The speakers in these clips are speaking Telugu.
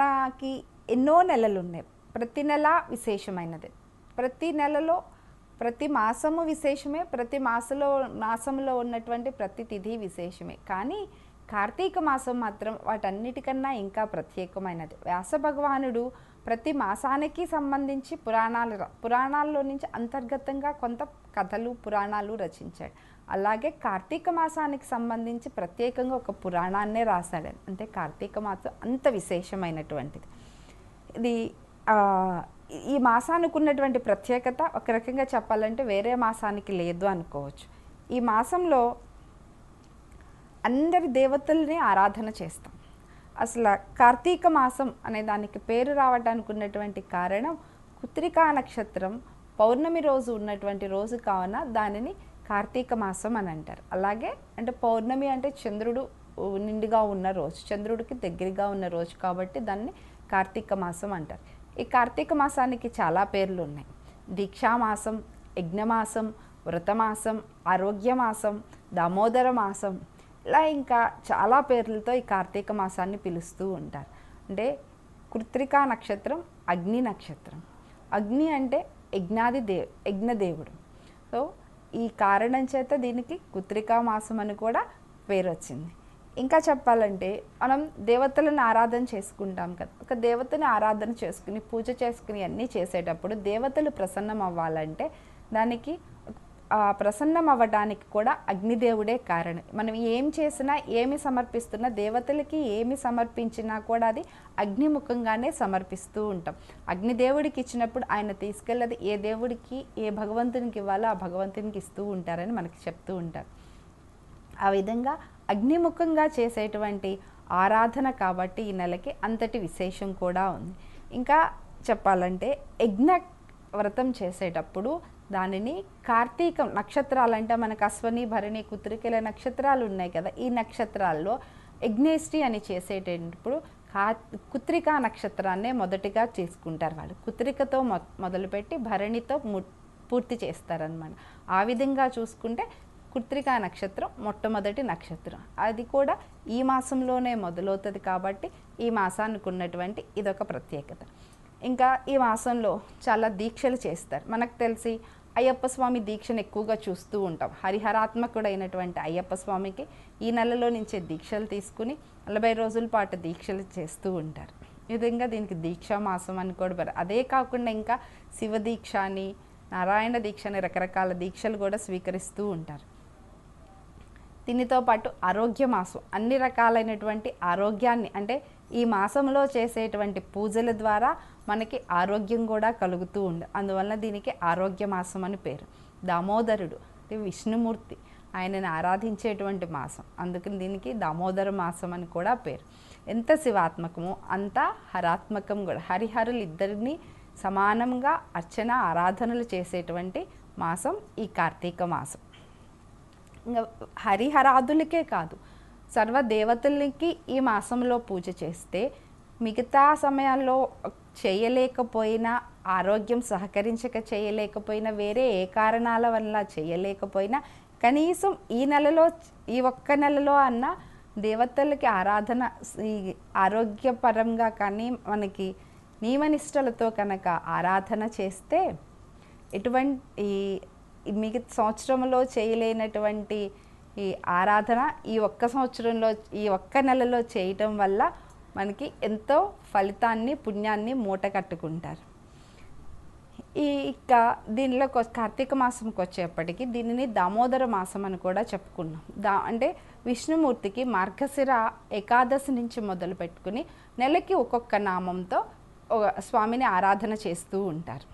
మనకి ఎన్నో నెలలు ఉన్నాయి ప్రతి నెల విశేషమైనది. ప్రతి నెలలో ప్రతి మాసము విశేషమే ప్రతి మాసంలో మాసంలో ఉన్నటువంటి ప్రతి తిథి విశేషమే. కానీ కార్తీక మాసం మాత్రం వాటన్నిటికన్నా ఇంకా ప్రత్యేకమైనది. వ్యాస భగవానుడు ప్రతి మాసానికి సంబంధించి పురాణాలు పురాణాల్లో నుంచి అంతర్గతంగా కొంత కథలు పురాణాలు రచించాడు. అలాగే కార్తీక మాసానికి సంబంధించి ప్రత్యేకంగా ఒక పురాణాన్నే రాశాడు. అంటే కార్తీక మాసం అంత విశేషమైనటువంటిది. ఇది ఈ మాసానికి ఉన్నటువంటి ప్రత్యేకత ఒక రకంగా చెప్పాలంటే వేరే మాసానికి లేదు అనుకోవచ్చు. ఈ మాసంలో అందరి దేవతల్ని ఆరాధన చేస్తాం. అసలు కార్తీక మాసం అనే దానికి పేరు రావడానికి ఉన్నటువంటి కారణం కుత్రికా నక్షత్రం పౌర్ణమి రోజు ఉన్నటువంటి రోజు కావున దానిని కార్తీక మాసం అని అంటారు. అలాగే అంటే పౌర్ణమి అంటే చంద్రుడు నిండుగా ఉన్న రోజు చంద్రుడికి దగ్గరగా ఉన్న రోజు కాబట్టి దాన్ని కార్తీక మాసం అంటారు. ఈ కార్తీక మాసానికి చాలా పేర్లు ఉన్నాయి. దీక్షామాసం యజ్ఞమాసం వ్రతమాసం ఆరోగ్యమాసం దామోదర మాసం ఇలా ఇంకా చాలా పేర్లతో ఈ కార్తీక మాసాన్ని పిలుస్తూ ఉంటారు. అంటే కృత్రికా నక్షత్రం అగ్ని నక్షత్రం. అగ్ని అంటే యజ్ఞాది దే యజ్ఞదేవుడు సో ఈ కారణం చేత దీనికి కుత్రికా మాసం అని కూడా పేరు వచ్చింది. ఇంకా చెప్పాలంటే మనం దేవతలను ఆరాధన చేసుకుంటాం కదా. ఒక దేవతని ఆరాధన చేసుకుని పూజ చేసుకుని అన్నీ చేసేటప్పుడు దేవతలు ప్రసన్నం అవ్వాలంటే దానికి ప్రసన్నం అవ్వడానికి కూడా అగ్నిదేవుడే కారణం. మనం ఏం చేసినా ఏమి సమర్పిస్తున్నా దేవతలకి ఏమి సమర్పించినా కూడా అది అగ్నిముఖంగానే సమర్పిస్తూ ఉంటాం. అగ్నిదేవుడికి ఇచ్చినప్పుడు ఆయన తీసుకెళ్ళదు ఏ దేవుడికి ఏ భగవంతునికి ఇవ్వాలో ఆ భగవంతునికి ఇస్తూ ఉంటారని మనకి చెప్తూ ఉంటారు. ఆ విధంగా అగ్నిముఖంగా చేసేటువంటి ఆరాధన కాబట్టి ఈ నెలకి అంతటి విశేషం కూడా ఉంది. ఇంకా చెప్పాలంటే యజ్ఞ వ్రతం చేసేటప్పుడు దానిని కార్తీకం నక్షత్రాలంటే మనకు అశ్వని భరణి కుత్రికల నక్షత్రాలు ఉన్నాయి కదా. ఈ నక్షత్రాల్లో యజ్ఞేష్టి అని చేసేటప్పుడు కా కుత్రికా నక్షత్రాన్నే మొదటిగా చేసుకుంటారు వాళ్ళు. కుత్రికతో మొ మొదలుపెట్టి భరణితో ము పూర్తి చేస్తారనమాట ఆ విధంగా చూసుకుంటే కుత్రికా నక్షత్రం మొట్టమొదటి నక్షత్రం. అది కూడా ఈ మాసంలోనే మొదలవుతుంది కాబట్టి ఈ మాసానికి ఉన్నటువంటి ఇదొక ప్రత్యేకత. ఇంకా ఈ మాసంలో చాలా దీక్షలు చేస్తారు. మనకు తెలిసి అయ్యప్ప స్వామి దీక్షను ఎక్కువగా చూస్తూ ఉంటాం. హరిహరాత్మకుడైనటువంటి అయ్యప్ప స్వామికి ఈ నెలలో నుంచే దీక్షలు తీసుకుని నలభై రోజుల పాటు దీక్షలు చేస్తూ ఉంటారు. ఈ విధంగా దీనికి దీక్షా మాసం అని కూడా అదే కాకుండా ఇంకా శివ దీక్ష అని నారాయణ దీక్ష అని రకరకాల దీక్షలు కూడా స్వీకరిస్తూ ఉంటారు. దీనితో పాటు ఆరోగ్య మాసం. అన్ని రకాలైనటువంటి ఆరోగ్యాన్ని అంటే ఈ మాసంలో చేసేటువంటి పూజల ద్వారా మనకి ఆరోగ్యం కూడా కలుగుతూ ఉంది అందువలన దీనికి ఆరోగ్య మాసం అని పేరు. దామోదరుడు విష్ణుమూర్తి ఆయనను ఆరాధించేటువంటి మాసం. అందుకని దీనికి దామోదర మాసం అని కూడా పేరు. ఎంత శివాత్మకమో అంత హరాత్మకం కూడా. హరిహరులు ఇద్దరిని సమానంగా అర్చన ఆరాధనలు చేసేటువంటి మాసం ఈ కార్తీక మాసం. ఇంకా హరిహరాదులకే కాదు సర్వ దేవతలకి ఈ మాసంలో పూజ చేస్తే మిగతా సమయాల్లో చేయలేకపోయినా ఆరోగ్యం సహకరించక చేయలేకపోయినా వేరే ఏ కారణాల వల్ల చేయలేకపోయినా కనీసం ఈ నెలలో ఈ ఒక్క నెలలో అన్న దేవతలకి ఆరాధన ఈ ఆరోగ్యపరంగా కానీ మనకి నియమనిష్టలతో కనుక ఆరాధన చేస్తే ఎటువంటి ఈ మిగతా సంవత్సరంలో చేయలేనటువంటి ఈ ఆరాధన ఈ ఒక్క సంవత్సరంలో ఈ ఒక్క నెలలో చేయటం వల్ల మనకి ఎంతో ఫలితాన్ని పుణ్యాన్ని మూట కట్టుకుంటారు. ఈ ఇక దీనిలో కొ- కార్తీక మాసంకి వచ్చేప్పటికి దీనిని దామోదర మాసం అని కూడా చెప్పుకున్నాం. దా అంటే విష్ణుమూర్తికి మార్గశిర ఏకాదశి నుంచి మొదలు పెట్టుకుని నెలకి ఒక్కొక్క నామంతో ఒక స్వామిని ఆరాధన చేస్తూ ఉంటారు.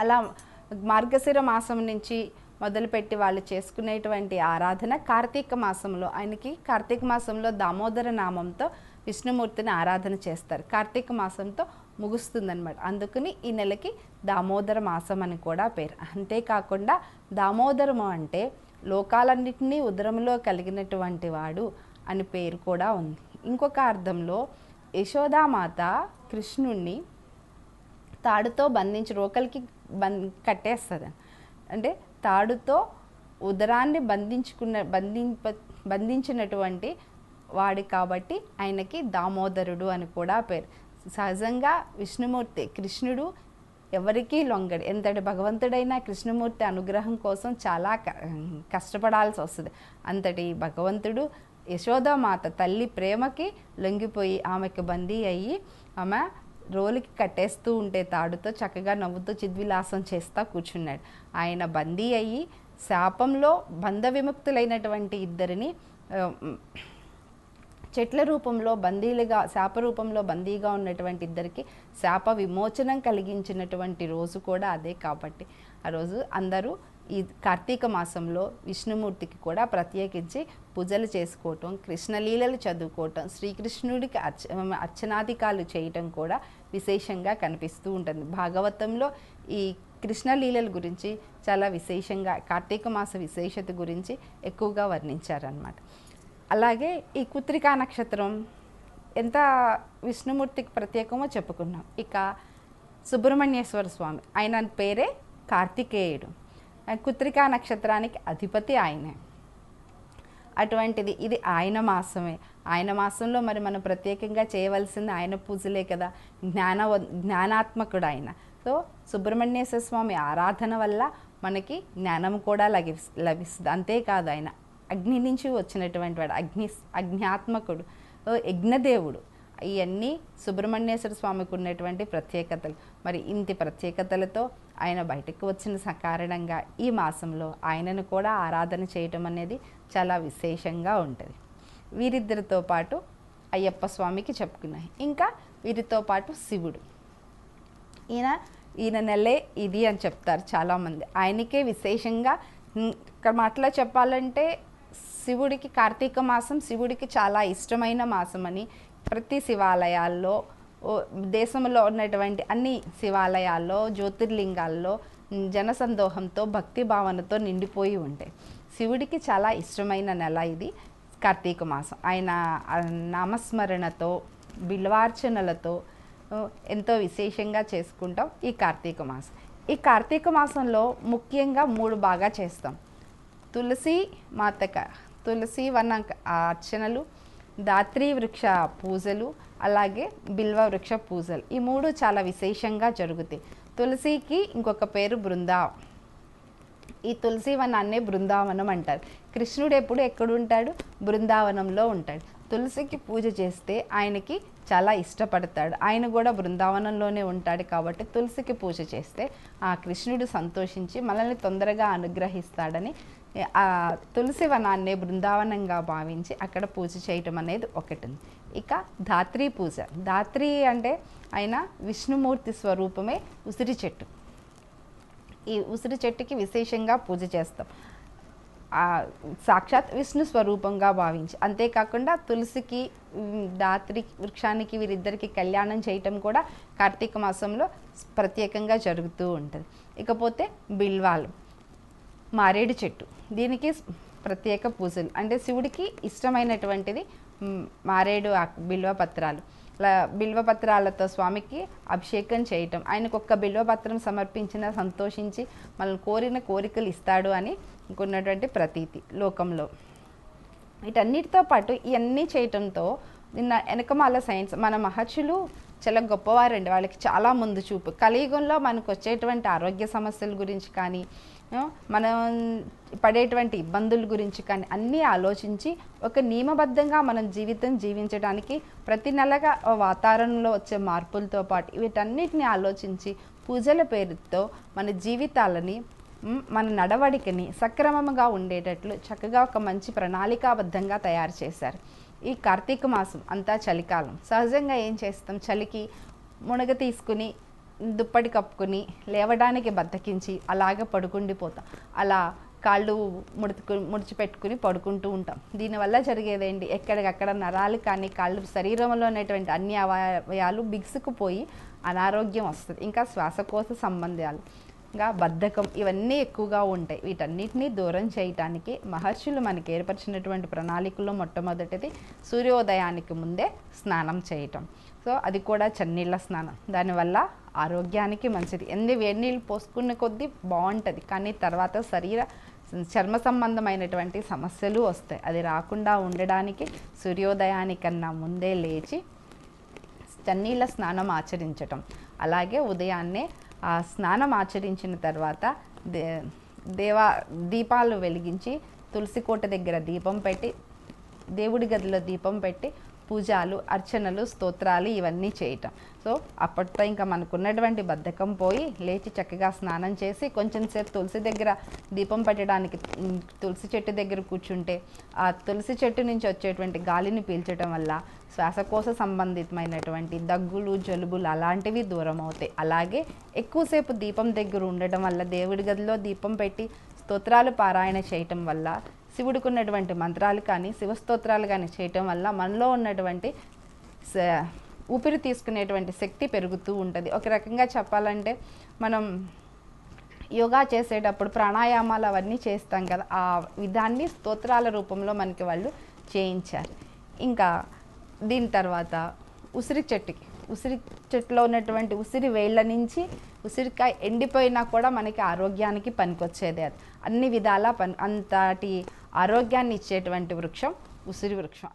అలా మార్గశిర మాసం నుంచి మొదలుపెట్టి వాళ్ళు చేసుకునేటువంటి ఆరాధన కార్తీక మాసంలో. ఆయనకి కార్తీక మాసంలో దామోదర నామంతో విష్ణుమూర్తిని ఆరాధన చేస్తారు. కార్తీక మాసంతో ముగుస్తుందన్నమాట. అందుకని ఈ నెలకి దామోదర మాసం అని కూడా పేరు. అంతేకాకుండా దామోదరము అంటే లోకాలన్నింటినీ ఉదరంలో కలిగినటువంటి వాడు అని పేరు కూడా ఉంది. ఇంకొక అర్థంలో యశోదామాత కృష్ణుణ్ణి తాడుతో బంధించి రోకలికి బం కట్టేస్తుంది. అంటే తాడుతో ఉదరాన్ని బంధించుకున్న బంధింప బంధించినటువంటి వాడి కాబట్టి ఆయనకి దామోదరుడు అని కూడా పేరు. సహజంగా విష్ణుమూర్తి కృష్ణుడు ఎవరికీ లొంగడు. ఎంతటి భగవంతుడైనా కృష్ణమూర్తి అనుగ్రహం కోసం చాలా క- కష్టపడాల్సి వస్తుంది. అంతటి భగవంతుడు యశోదామాత తల్లి ప్రేమకి లొంగిపోయి ఆమెకు బందీ అయ్యి ఆమె రోలుకి కట్టేస్తూ ఉంటే తాడుతో చక్కగా నవ్వుతూ చిద్విలాసం చేస్తా కూర్చున్నాడు. ఆయన బందీ అయ్యి శాపంలో బంధ విముక్తులైనటువంటి ఇద్దరిని చెట్ల రూపంలో బందీలుగా శాప రూపంలో బందీగా ఉన్నటువంటి ఇద్దరికి శాప విమోచనం కలిగించినటువంటి రోజు కూడా అదే కాబట్టి. ఆ రోజు అందరూ ఈ కార్తీక మాసంలో విష్ణుమూర్తికి కూడా ప్రత్యేకించి పూజలు చేసుకోవటం కృష్ణలీలలు చదువుకోవటం శ్రీకృష్ణుడికి అర్చ అర్చనాధికాలు చేయటం కూడా విశేషంగా కనిపిస్తూ ఉంటుంది. భాగవతంలో ఈ కృష్ణలీలల గురించి చాలా విశేషంగా కార్తీక మాస విశేషత గురించి ఎక్కువగా వర్ణించారనమాట అలాగే ఈ కుత్రికా నక్షత్రం ఎంత విష్ణుమూర్తికి ప్రత్యేకమో చెప్పుకున్నాం. ఇక సుబ్రహ్మణ్యేశ్వర స్వామి ఆయన పేరే కార్తికేయుడు. కుత్రికా నక్షత్రానికి అధిపతి ఆయనే. అటువంటిది ఇది ఆయన మాసమే. ఆయన మాసంలో మరి మనం ప్రత్యేకంగా చేయవలసింది ఆయన పూజలే కదా. జ్ఞాన జ్ఞానాత్మకుడు ఆయన. సో సుబ్రహ్మణ్యేశ్వర స్వామి ఆరాధన వల్ల మనకి జ్ఞానం కూడా లభిస్ లభిస్తుంది. అంతేకాదు ఆయన అగ్ని నుంచి వచ్చినటువంటి వాడు అగ్ని అజ్ఞాత్మకుడు ఓ యజ్ఞదేవుడు. ఇవన్నీ సుబ్రహ్మణ్యేశ్వర స్వామికి ఉన్నటువంటి ప్రత్యేకతలు. మరి ఇంటి ప్రత్యేకతలతో ఆయన బయటకు వచ్చిన కారణంగా ఈ మాసంలో ఆయనను కూడా ఆరాధన చేయటం అనేది చాలా విశేషంగా ఉంటుంది. వీరిద్దరితో పాటు అయ్యప్ప స్వామికి చెప్పుకున్నాయి. ఇంకా వీరితో పాటు శివుడు. ఈయన ఈయన నెలే ఇది అని చెప్తారు చాలామంది. ఆయనకే విశేషంగా ఇక్కడ మాటలో చెప్పాలంటే శివుడికి కార్తీక మాసం శివుడికి చాలా ఇష్టమైన మాసం అని ప్రతి శివాలయాల్లో ఓ దేశంలో ఉన్నటువంటి అన్ని శివాలయాల్లో జ్యోతిర్లింగాల్లో జనసందోహంతో భక్తి భావనతో నిండిపోయి ఉంటాయి శివుడికి చాలా ఇష్టమైన నెల ఇది కార్తీక మాసం. ఆయన నామస్మరణతో బిల్వార్చనలతో ఎంతో విశేషంగా చేసుకుంటాం ఈ కార్తీక మాసం. ఈ కార్తీక మాసంలో ముఖ్యంగా మూడు బాగా చేస్తాం. తులసి మాతక తులసి వన అర్చనలు దాత్రి వృక్ష పూజలు అలాగే బిల్వ వృక్ష పూజలు. ఈ మూడు చాలా విశేషంగా జరుగుతాయి. తులసికి ఇంకొక పేరు బృందా ఈ తులసి వనాన్నే బృందావనం అంటారు. కృష్ణుడు ఎప్పుడు ఎక్కడుంటాడు? బృందావనంలో ఉంటాడు. తులసికి పూజ చేస్తే ఆయనకి చాలా ఇష్టపడతాడు. ఆయన కూడా బృందావనంలోనే ఉంటాడు కాబట్టి తులసికి పూజ చేస్తే ఆ కృష్ణుడు సంతోషించి మనల్ని తొందరగా అనుగ్రహిస్తాడని ఆ తులసి వనాన్ని బృందావనంగా భావించి అక్కడ పూజ చేయటం అనేది ఒకటి ఉంది ఇక ధాత్రి పూజ. ధాత్రి అంటే ఆయన విష్ణుమూర్తి స్వరూపమే ఉసిరి చెట్టు. ఈ ఉసిరి చెట్టుకి విశేషంగా పూజ చేస్తాం. సాక్షాత్ విష్ణు స్వరూపంగా భావించి. అంతేకాకుండా తులసికి ఉమ్, దాత్రి వృక్షానికి వీరిద్దరికి కళ్యాణం చేయటం కూడా కార్తీక మాసంలో ప్రత్యేకంగా జరుగుతూ ఉంటుంది. ఇకపోతే బిల్వాలు. మారేడు చెట్టు. దీనికి ప్రత్యేక పూజలు. అంటే శివుడికి ఇష్టమైనటువంటిది మారేడు ఆకు బిల్వ పత్రాలు. బిల్వ పత్రాలతో స్వామికి అభిషేకం చేయటం. ఆయనకు ఒక్క బిల్వ పత్రం సమర్పించిన సంతోషించి మనల్ని కోరిన కోరికలు ఇస్తాడు అని ఉన్నటువంటి ప్రతీతి లోకంలో. వీటన్నిటితో పాటు ఇవన్నీ చేయటంతో నిన్న వెనకమాల సైన్స్ మన మహర్షులు చాలా గొప్పవారండి. వాళ్ళకి చాలా ముందు చూపు. కలియుగంలో మనకు వచ్చేటువంటి ఆరోగ్య సమస్యల గురించి కానీ మనం పడేటువంటి ఇబ్బందుల గురించి కానీ అన్నీ ఆలోచించి ఒక నియమబద్ధంగా మనం జీవితం జీవించడానికి ప్రతి నెలగా వాతావరణంలో వచ్చే మార్పులతో పాటు వీటన్నిటిని ఆలోచించి పూజల పేరుతో మన జీవితాలని మన నడవడికని సక్రమంగా ఉండేటట్లు చక్కగా ఒక మంచి ప్రణాళికాబద్ధంగా తయారు చేశారు. ఈ కార్తీక మాసం అంతా చలికాలం. సహజంగా ఏం చేస్తాం? చలికి మునగ తీసుకుని దుప్పటి కప్పుకుని లేవడానికి బద్దకించి అలాగే పడుకుండిపోతాం అలా కాళ్ళు ముడుచుకు ముడిచిపెట్టుకుని పడుకుంటూ ఉంటాం. దీనివల్ల జరిగేదేంటి? ఎక్కడికక్కడ నరాలు కానీ కాళ్ళు శరీరంలో ఉన్నటువంటి అన్ని అవయవాలు బిగుసుకుపోయి అనారోగ్యం వస్తుంది. ఇంకా శ్వాసకోశ సంబంధాలు ఇంకా బద్ధకం ఇవన్నీ ఎక్కువగా ఉంటాయి. వీటన్నిటినీ దూరం చేయటానికి మహర్షులు మనకి ఏర్పరిచినటువంటి ప్రణాళికలో మొట్టమొదటిది సూర్యోదయానికి ముందే స్నానం చేయటం. సో అది కూడా చన్నీళ్ళ స్నానం. దానివల్ల ఆరోగ్యానికి మంచిది. ఎన్ని వేడి నీళ్ళు పోసుకున్న కొద్దీ బాగుంటుంది. కానీ తర్వాత శరీర చర్మ సంబంధమైనటువంటి సమస్యలు వస్తాయి. అది రాకుండా ఉండడానికి సూర్యోదయానికన్నా ముందే లేచి చన్నీళ్ళ స్నానం ఆచరించటం. అలాగే ఉదయాన్నే ఆ స్నానం ఆచరించిన తర్వాత దే దేవా దీపాలు వెలిగించి తులసి కోట దగ్గర దీపం పెట్టి దేవుడి గదిలో దీపం పెట్టి పూజలు అర్చనలు స్తోత్రాలు ఇవన్నీ చేయటం. సో అప్పట్లో ఇంకా మనకున్నటువంటి బద్ధకం పోయి లేచి చక్కగా స్నానం చేసి కొంచెం సేపు తులసి దగ్గర దీపం పెట్టడానికి తులసి చెట్టు దగ్గర కూర్చుంటే ఆ తులసి చెట్టు నుంచి వచ్చేటువంటి గాలిని పీల్చడం వల్ల శ్వాసకోశ సంబంధితమైనటువంటి దగ్గులు జలుబులు అలాంటివి దూరం అవుతాయి. అలాగే ఎక్కువసేపు దీపం దగ్గర ఉండటం వల్ల దేవుడి గదిలో దీపం పెట్టి స్తోత్రాలు పారాయణ చేయటం వల్ల శివుడికి ఉన్నటువంటి మంత్రాలు కానీ శివస్తోత్రాలు కానీ చేయటం వల్ల మనలో ఉన్నటువంటి ఊపిరి తీసుకునేటువంటి శక్తి పెరుగుతూ ఉంటుంది. ఒక రకంగా చెప్పాలంటే మనం యోగా చేసేటప్పుడు ప్రాణాయామాలు అవన్నీ చేస్తాం కదా ఆ విధాన్ని స్తోత్రాల రూపంలో మనకి వాళ్ళు చేయించారు. ఇంకా దీని తర్వాత ఉసిరి చెట్టుకి ఉసిరి చెట్టులో ఉన్నటువంటి ఉసిరి వేళ్ళ నుంచి ఉసిరికాయ ఎండిపోయినా కూడా మనకి ఆరోగ్యానికి పనికొచ్చేదే అది. అన్ని విధాలా పని అంతటి ఆరోగ్యాన్ని ఇచ్చేటువంటి వృక్షం ఉసిరి వృక్షం.